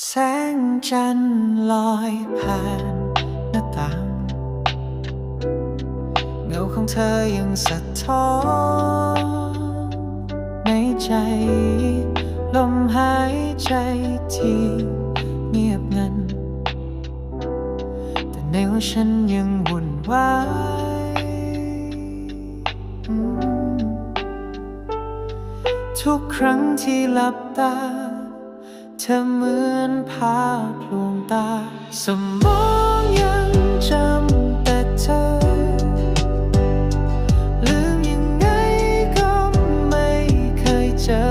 แสงจันทร์ลอยผ่านหน้าต่างเงาของเธอยังสะท้อนในใจ ลมหายใจที่เงียบงัน แต่ในหัวฉันยังวุ่นวายทุกครั้งที่หลับตา เธอเหมือนภาพลวงตา สมองยังจำแต่เธอ ลืมยังไงก็ไม่เคยเจอ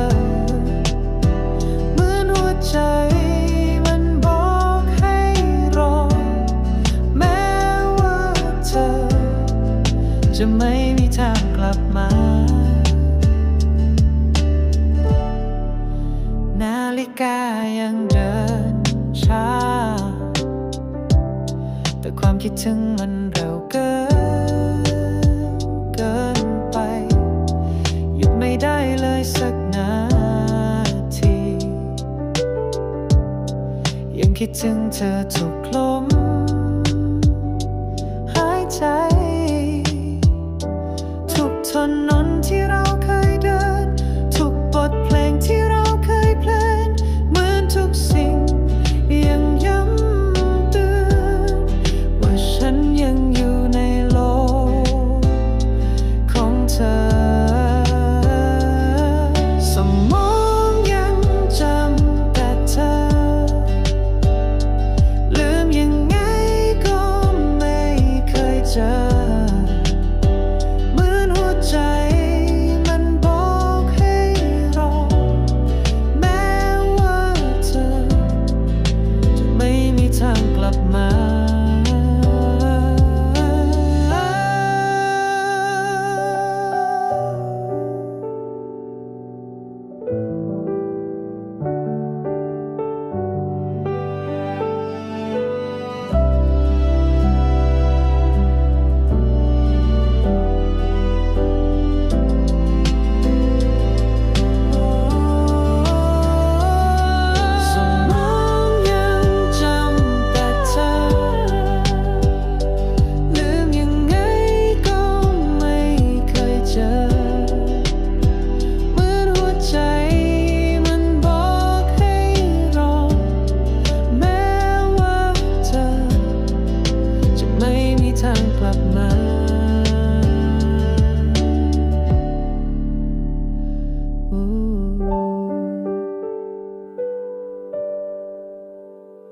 เหมือนหัวใจมันบอกให้รอ แม้ว่าเธอ จะไม่มีทางกลับมา กายังเดินช้า แต่ความคิดถึงมันเร็วเกิน เกินไป หยุดไม่ได้เลยสักนาที ยังคิดถึงเธอทุกลม Ooh.